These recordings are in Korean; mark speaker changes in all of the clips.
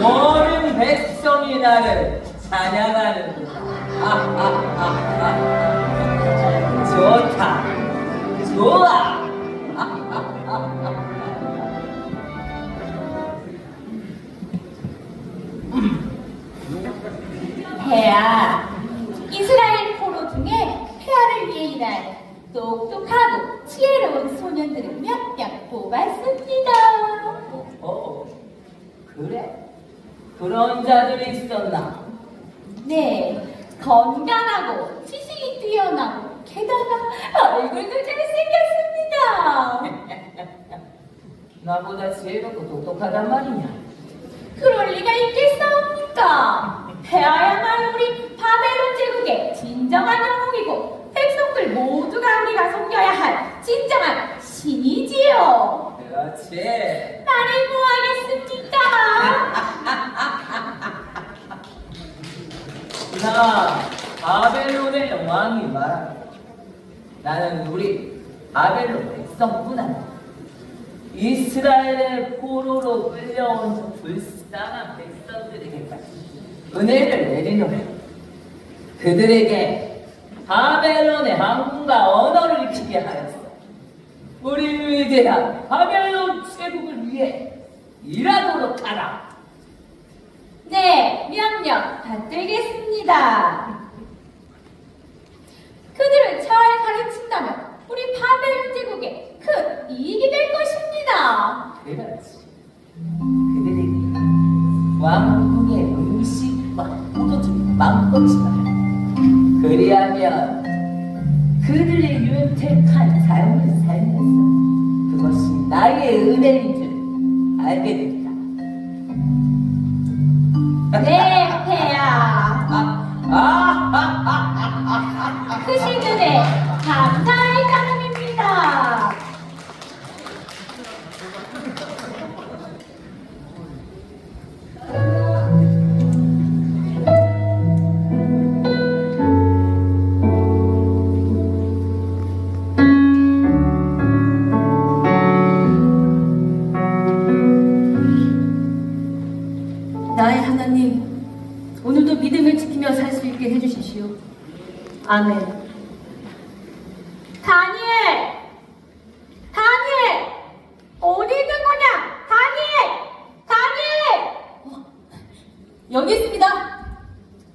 Speaker 1: 모든 백성이 나를. 아하하하. 좋다. 좋아.
Speaker 2: 폐하, 이스라엘 포로 중에 폐하를 위해 일한 똑똑하고 지혜로운 소년들을 몇 명 뽑았습니다.
Speaker 1: 어, 그래? 그런 자들이 있었나?
Speaker 2: 네, 건강하고 지식이 뛰어나고 게다가 얼굴도 잘생겼습니다.
Speaker 1: 나보다 지혜롭고 똑똑하단 말이냐?
Speaker 2: 그럴 리가 있겠사옵니까? 폐하야말로 우리 바벨론 제국의 진정한 영웅이고 백성들 모두가 우리가 섬겨야 할 진정한 신이지요.
Speaker 1: 그렇지.
Speaker 2: 나를 뭐하겠습니까?
Speaker 1: 나 바벨론의 왕이 말한다. 나는 우리 바벨론 백성뿐 아니라 이스라엘의 포로로 끌려온 불쌍한 백성들에게까지 은혜를 내리노라. 그들에게 바벨론의 항공과 언어를 익히게 하였어. 우리 위대한 바벨론 제국을 위해 일하도록 하라.
Speaker 2: 네, 명령 받들겠습니다. 그들을 잘 가르친다면 우리 바벨론 제국에 큰 이익이 될 것입니다.
Speaker 1: 그렇지. 그들에게 왕궁의 음식과 포도주를 마음껏 주라. 그리하면 그들의 윤택한 삶을 살면서 그것이 나의 은혜인 줄 알게 된다.
Speaker 2: 네.
Speaker 1: 아, 아,
Speaker 2: 크신 은혜 감사의 따름입니다.
Speaker 3: 아멘.
Speaker 2: 다니엘! 다니엘! 어디 있는 거냐? 다니엘! 다니엘!
Speaker 3: 여기 있습니다.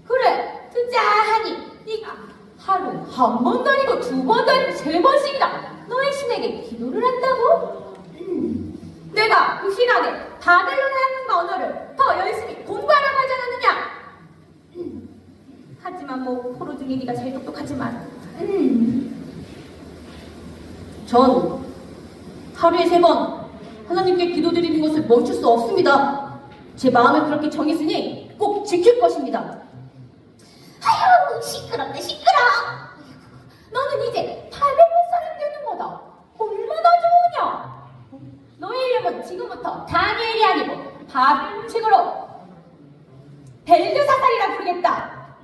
Speaker 2: 그래, 듣자하니 네가 하루 한 번도 아니고 두 번도 아니고 세 번씩이나 너의 신에게 기도를 한다고? 음, 내가 그 시간에 바벨론이라는 언어를 더 열심히 공부하라고 하지 않았느냐? 음, 하지만 뭐 포로 중에 네가 제일 똑똑하지만 음,
Speaker 3: 전 하루에 세 번. 하나님께 기도드리는 것을 멈출 수 없습니다. 제 마음을 그렇게 정했으니 꼭 지킬 것입니다.
Speaker 2: 아유 시끄럽네 시끄러 너는 이제 바벨론 사람 되는 거다. 얼마나 좋으냐? 너의 이름은 지금부터 다니엘이 아니고 바벨론식으로 벨드사살이라 부르겠다.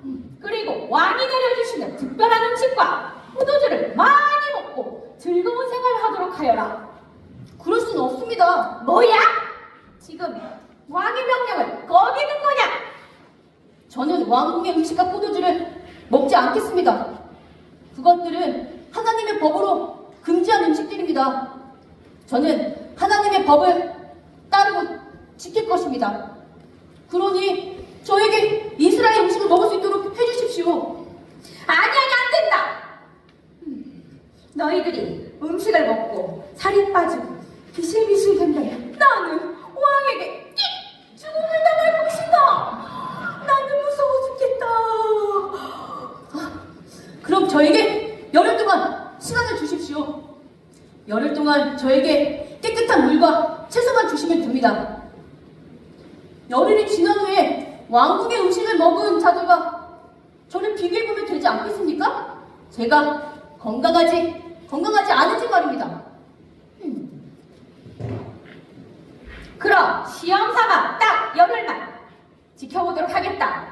Speaker 2: 그리고 왕이 내려주시는 특별한 음식과 포도주를 많이 먹고 즐거운 생활을 하도록 하여라
Speaker 3: 그럴 수는 없습니다.
Speaker 2: 뭐야? 지금 왕의 명령을 거기는 거냐?
Speaker 3: 저는 왕궁의 음식과 포도주를 먹지 않겠습니다. 그것들은 하나님의 법으로 금지한 음식들입니다. 저는 하나님의 법을 따르고 지킬 것입니다. 그러니 저에게 이스라엘 음식을 먹을 수 있도록 해주십시오.
Speaker 2: 아니 아니 안 된다. 음, 너희들이 음식을 먹고 살이 빠지고 비실비실 된다면 나는 왕에게 띡 죽음을 당할 것이다. 나는 무서워 죽겠다.
Speaker 3: 그럼 저에게 열흘 동안 시간을 주십시오. 열흘 동안 저에게 깨끗한 물과 채소만 주시면 됩니다. 열흘이 지난 후에 왕국의 음식을 먹은 자들과 저를 비교해 보면 되지 않겠습니까? 제가 건강하지, 건강하지 않은지 말입니다.
Speaker 2: 그럼 시험 삼아 딱 열흘만 지켜보도록 하겠다.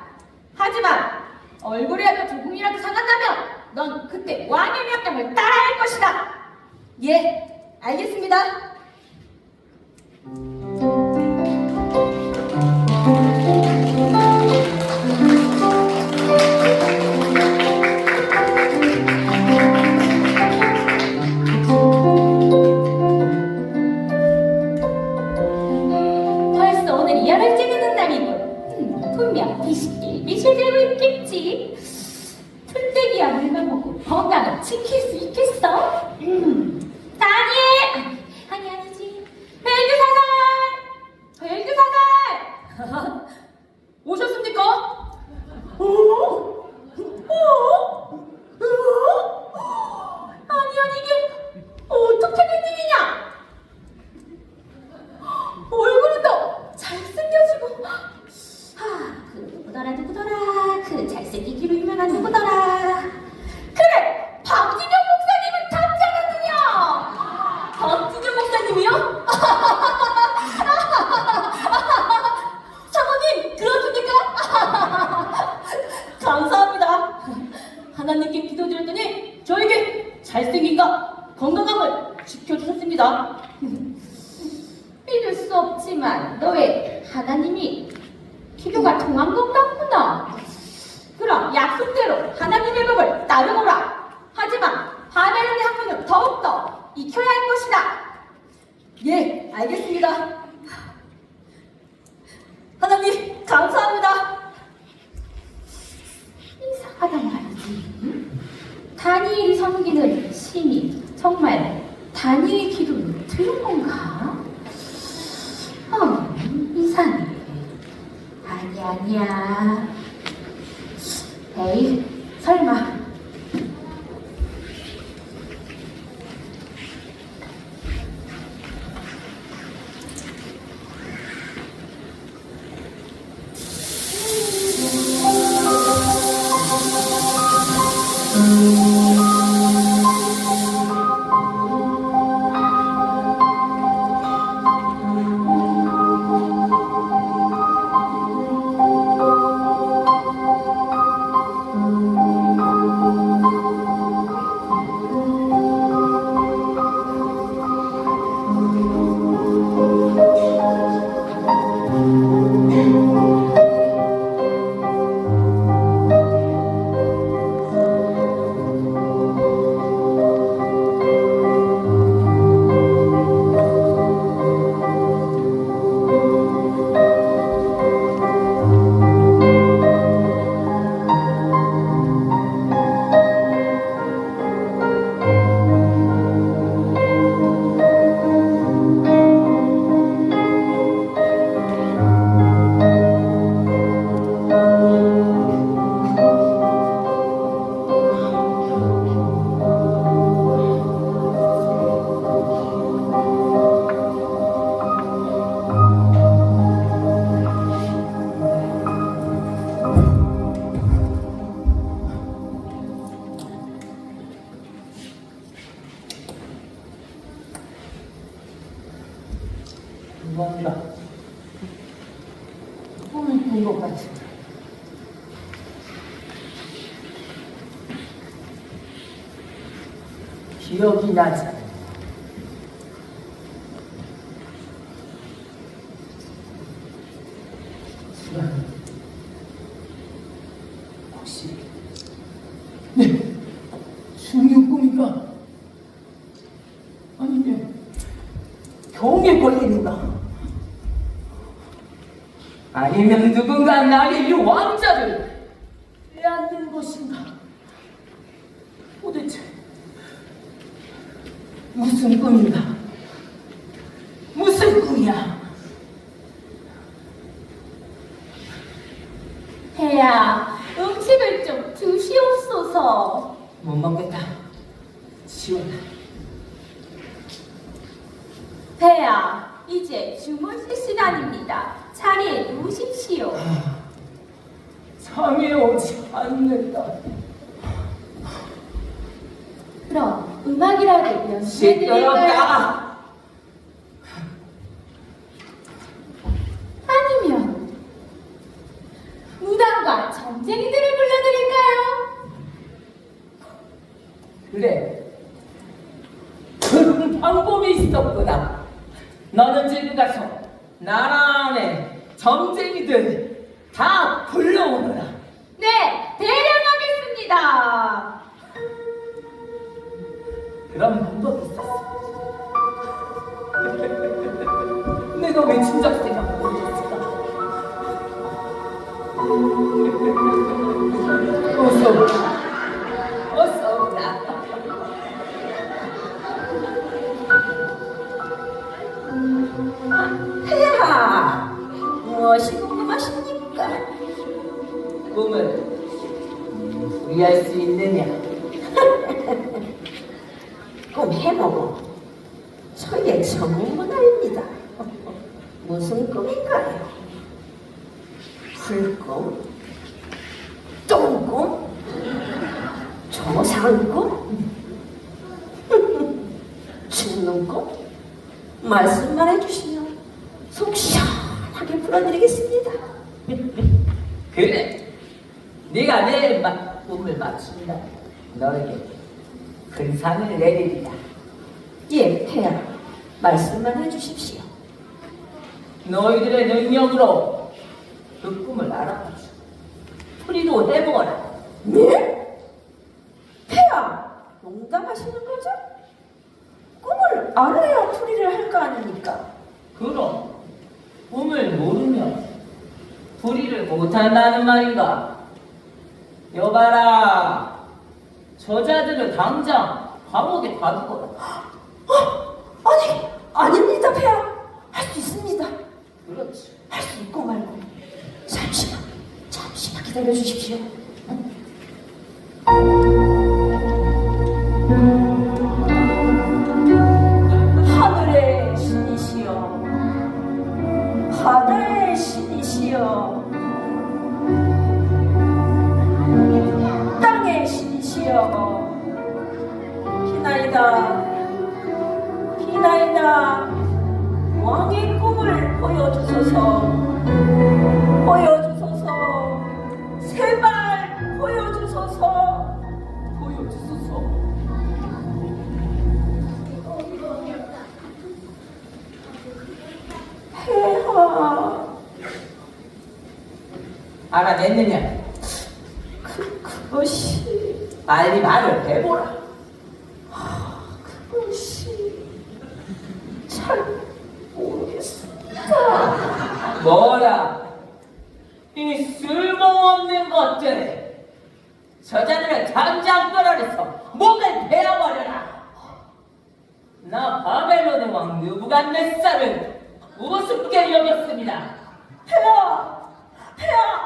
Speaker 2: 하지만 얼굴이라도 조금이라도 상한다면 넌 그때 왕의 명령을 따라야 할 것이다.
Speaker 3: 예, 알겠습니다. 예, 알겠습니다. 하나님, 감사합니다.
Speaker 2: 이상하단 말이지. 다니엘이 섬기는 신이 정말 다니엘의 기도를 들은 건가? 어, 이상해. 아니, 아니야. 에이, 설마.
Speaker 1: 네 중요 꿈인가? 아니면 병에 걸리는가? 아니면 누군가 나를 이 왕자를 빼앗는 것인가? 도대체 무슨 꿈인가? 무슨 꿈이야?
Speaker 2: 배야, 음식을 좀 드시옵소서.
Speaker 1: 못 먹겠다. 지원아.
Speaker 2: 배야, 이제 주무실 시간입니다. 자리에 누우십시오.
Speaker 1: 잠이 오지 않는다.
Speaker 2: 그럼 음악이라도 연주해드릴
Speaker 4: 무엇이 궁금하십니까?
Speaker 1: 꿈을 이해할 수 있느냐?
Speaker 4: 꿈 해보고 저의 전문문화입니다. 무슨 꿈인가요? 불꿈? 똥꿈? 조상꿈? 죽는 꿈? 말씀만 해주시면 속 시원하게 풀어드리겠습니다.
Speaker 1: 그래. 네가 내 마- 꿈을 맞춘다. 너에게 큰 상을 내리리라.
Speaker 4: 예, 폐하. 말씀만 해주십시오.
Speaker 1: 너희들의 능력으로 그 꿈을 알아보자. 풀이도 해보거라.
Speaker 4: 네? 폐하, 농담하시는 거죠? 꿈을 알아야 풀이를 할 거 아닙니까?
Speaker 1: 그럼 꿈을 모르면 풀이를 못한다는 말인가? 여봐라. 저자들을 당장 감옥에 가두거라.
Speaker 4: 어? 아니, 아닙니다, 폐하. 할 수 있습니다.
Speaker 1: 그렇지.
Speaker 4: 할 수 있고 말고. 잠시만, 잠시만 기다려 주십시오. 하 왕
Speaker 1: 느부갓네살을 우습게 여겼습니다.
Speaker 4: 폐하, 폐하,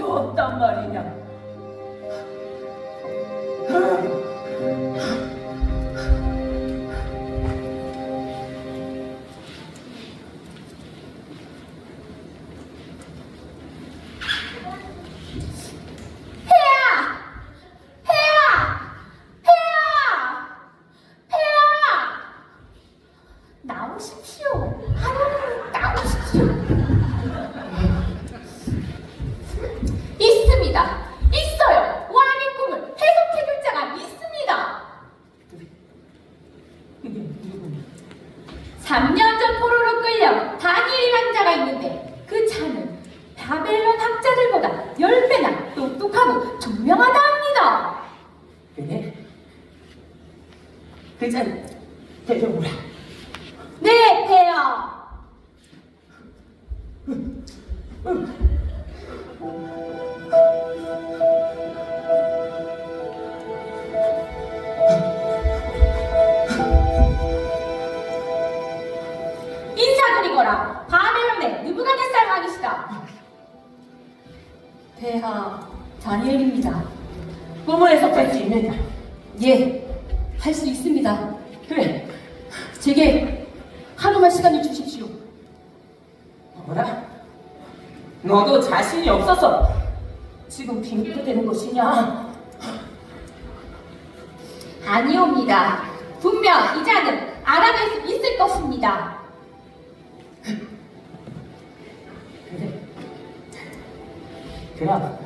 Speaker 1: 아무도 없단 말이냐. 그 자를 데려오라.
Speaker 2: 네, 폐하. 인사드리거라. 바벨론의 느부갓네살 왕이시다.
Speaker 3: 폐하 다니엘입니다.
Speaker 1: 꿈을 해석할 수 있느냐?
Speaker 3: 예, 할 수 있습니다.
Speaker 1: 그래,
Speaker 3: 제게 하루만 시간을 주십시오.
Speaker 1: 뭐라? 너도 자신이 없어서 지금 빙의가 되는 것이냐?
Speaker 2: 아니옵니다. 분명 이자는 알아낼 수 있을 것입니다.
Speaker 1: 그래. 그럼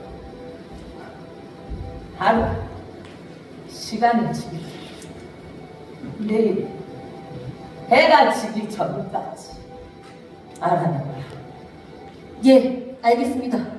Speaker 1: 하루 시간을 지기 내일 해가 지기 전까지 알아내라.
Speaker 3: 예, 알겠습니다.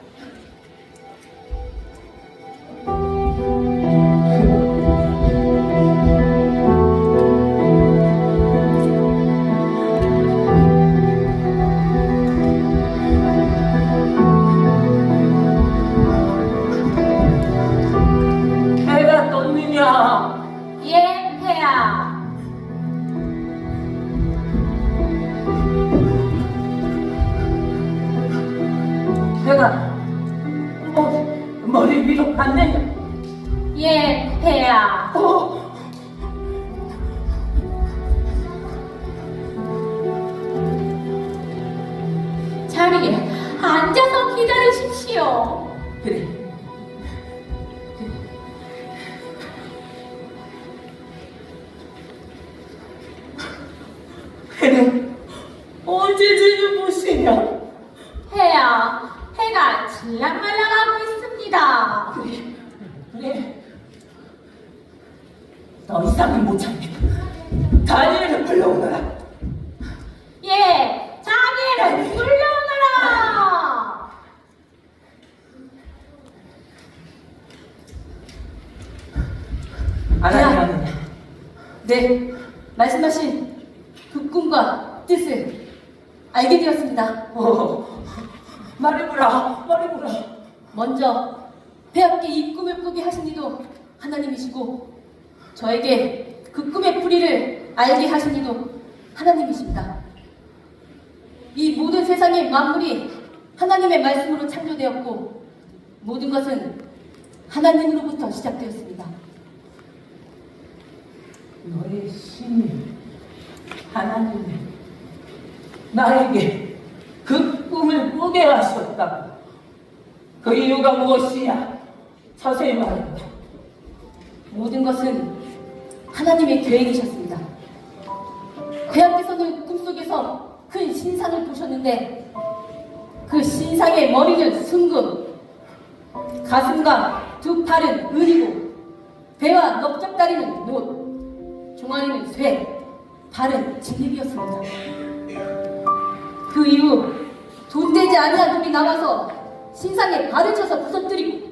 Speaker 1: 해가 어, 머리 위로 갔느냐?
Speaker 2: 예, 폐하.
Speaker 1: 어,
Speaker 2: 자리에 앉아서 기다리십시오.
Speaker 1: 그래. 해는 언제 지는 것이냐?
Speaker 2: 폐하, 해가 질랑말랑하고 있습니다.
Speaker 1: 그래. 더 이상은 못 참겠다. 다니엘을 불러오너라.
Speaker 2: 예, 자리에를 불러오너라.
Speaker 1: 알아내느냐?
Speaker 3: 네, 말씀하신 그 꿈과 뜻을 알게 되었습니다.
Speaker 1: 어, 말해보라, 말해보라.
Speaker 3: 먼저 폐하께 이 꿈을 꾸게 하신 이도 하나님이시고 저에게 그 꿈의 뿌리를 알게 하신 이도 하나님이십니다. 이 모든 세상의 만물이 하나님의 말씀으로 창조되었고 모든 것은 하나님으로부터 시작되었습니다.
Speaker 1: 너의 신이 하나님이 나에게 그 꿈을 꾸게 하셨다. 그 이유가 무엇이냐? 자세히 말해봐.
Speaker 3: 모든 것은 하나님의 계획이셨습니다. 그야께서는 꿈속에서 큰 신상을 보셨는데 그 신상의 머리는 순금, 가슴과 두 팔은 은이고 배와 넓적다리는 노, 종아리는 쇠, 발은 진흙이었습니다. 그 이후 돈 되지 아니한 돌이 남아서 신상에 발을 쳐서 부서뜨리고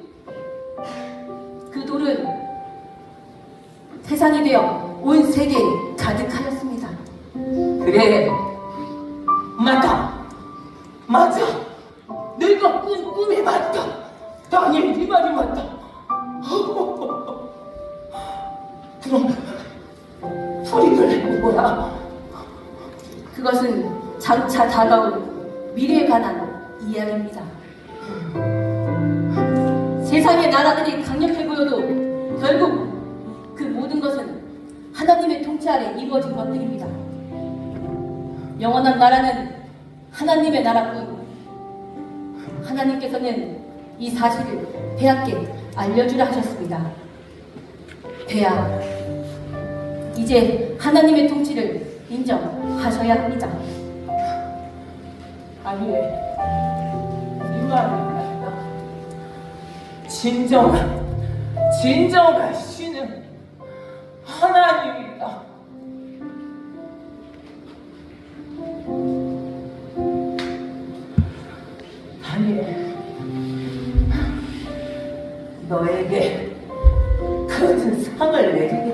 Speaker 3: 그 돌은 세상이 되어 온 세계에 가득하였습니다.
Speaker 1: 그래, 맞다, 맞아. 내가 꾼 꿈이 맞다. 당연히 네 말이 맞다. 그럼 소리를 해보라.
Speaker 3: 그것은 장차 다가올 미래에 관한 이야기입니다. 세상의 나라들이 강력해 보여도 결국 그 모든 것은 하나님의 통치 아래 이루어진 것들입니다. 영원한 나라는 하나님의 나라뿐 하나님께서는 이 사실을 폐하께 알려주라 하셨습니다. 폐하, 이제 하나님의 통치를 인정하셔야 합니다.
Speaker 1: 아니, 이 말이 맞다. 진정한, 진정한 신은 하나님이다. 다니엘, 너에게 큰 상을 내리겠다.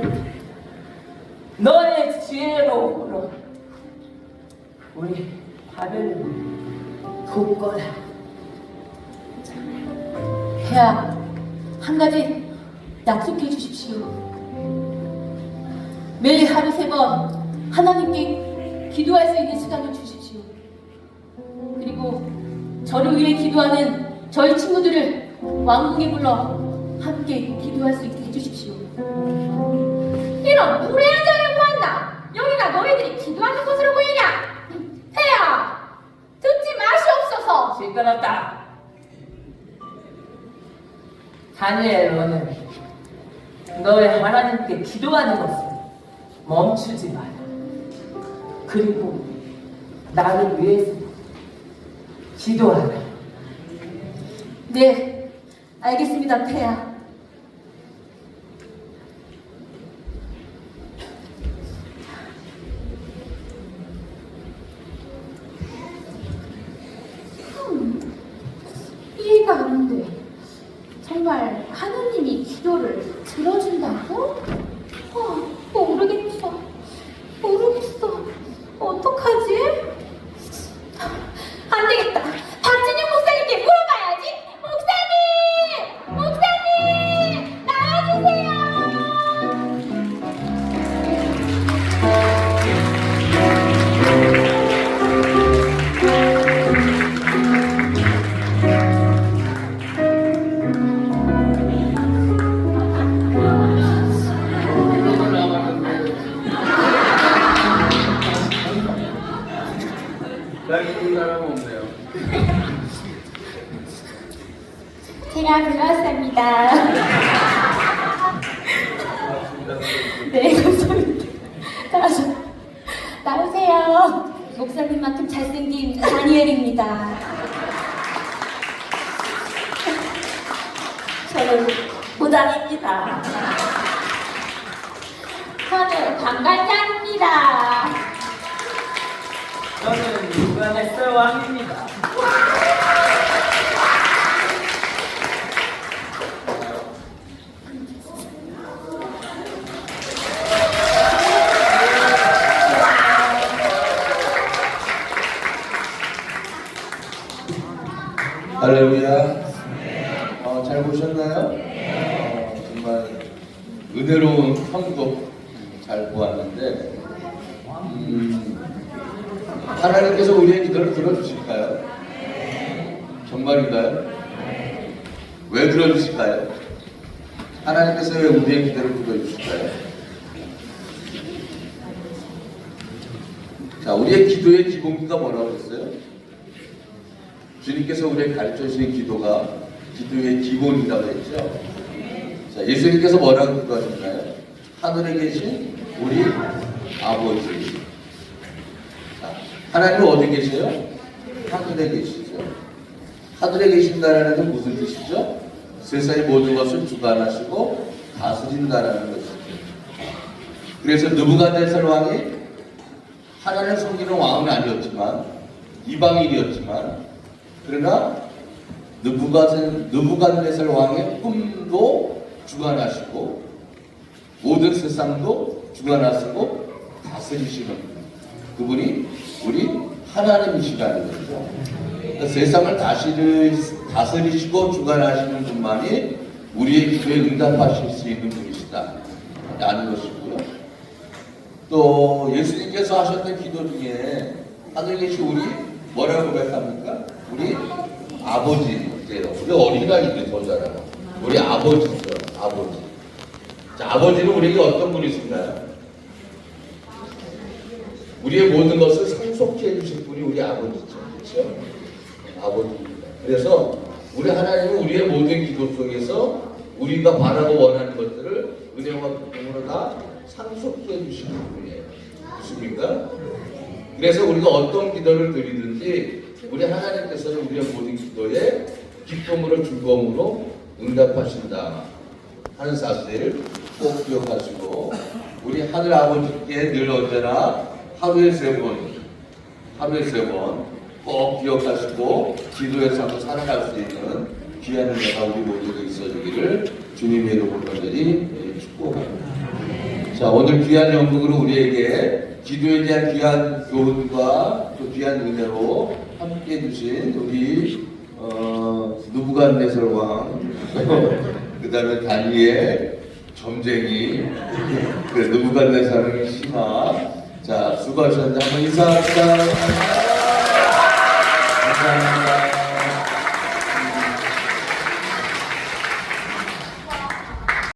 Speaker 3: 기도하는 저희 친구들을 왕궁에 불러 함께 기도할 수 있게 해주십시오.
Speaker 2: 이런 무례한 자를 보았나? 여기가 너희들이 기도하는 곳으로 보이냐? 폐야, 듣지 마시옵소서.
Speaker 1: 시끄럽다. 다니엘 너는 너의 하나님께 기도하는 것을 멈추지 마라. 그리고 나를 위해서 기도하라.
Speaker 3: 네, 알겠습니다, 폐하.
Speaker 4: 저는
Speaker 2: 방관장입니다.
Speaker 1: 저는 유관의 왕입니다.
Speaker 5: 할렐루야. 어, 잘 보셨나요? 어, 정말 은혜로운 편곡 잘 보았는데, 음, 하나님께서 우리의 기도를 들어주실까요? 정말인가요? 왜 들어주실까요? 하나님께서 왜 우리의 기도를 들어주실까요? 자, 우리의 기도의 기본기가 뭐라고 했어요? 주님께서 우리에게 가르쳐 주신 기도가 기도의 기본이라고 했죠. 자, 예수님께서 뭐라고 기도하셨나요? 하늘에 계신 우리 아버지. 자, 하나님은 어디 계세요? 하늘에 계시죠. 하늘에 계신다라는 건 무슨 뜻이죠? 세상의 모든 것을 주관하시고 다스린다라는 것이죠. 그래서 느부갓네살 왕이 하나님 섬기는 왕은 아니었지만 이방인이었지만 그러나 느부갓네살 왕의 꿈도 주관하시고 모든 세상도 주관하시고 다스리시는 그분이 우리 하나님이시라는 거죠. 그러니까 세상을 다스리, 다스리시고 주관하시는 분만이 우리의 기도에 응답하실 수 있는 분이시다. 라는 것이고요. 또 예수님께서 하셨던 기도 중에 하늘에 계신 우리 뭐라고 고백합니까? 우리 아버지예요. 우리 어린아이들 더 잘하고 우리 아버지죠. 아버지. 자, 아버지는 우리에게 어떤 분이신가요? 우리의 모든 것을 상속해 주실 분이 우리 아버지죠. 그렇죠? 아버지입니다. 그래서 우리 하나님은 우리의 모든 기도 속에서 우리가 바라고 원하는 것들을 은혜와 기쁨으로 다 상속해 주시는 분이에요. 무엇입니까? 그래서 우리가 어떤 기도를 드리든지 우리 하나님께서는 우리의 모든 기도에 기쁨으로 즐거움으로 응답하신다 하는 사실을 꼭 기억하시고 우리 하늘 아버지께 늘 언제나 하루에 세 번, 하루에 세 번 꼭 기억하시고 기도의 삶을 살아갈 수 있는 귀한 은혜가 우리 모두에게 있어주기를 주님의 이름으로 간절히 축복합니다. 자, 오늘 귀한 영국으로 우리에게 기도에 대한 귀한 교훈과 또 귀한 은혜로 함께 해주신 우리 어, 누부갓네살 왕, 그 다음에 다니엘, 점쟁이, 그 누부갓네살의 신하, 자 수고하셨는데 한번 인사합시다. Thank you.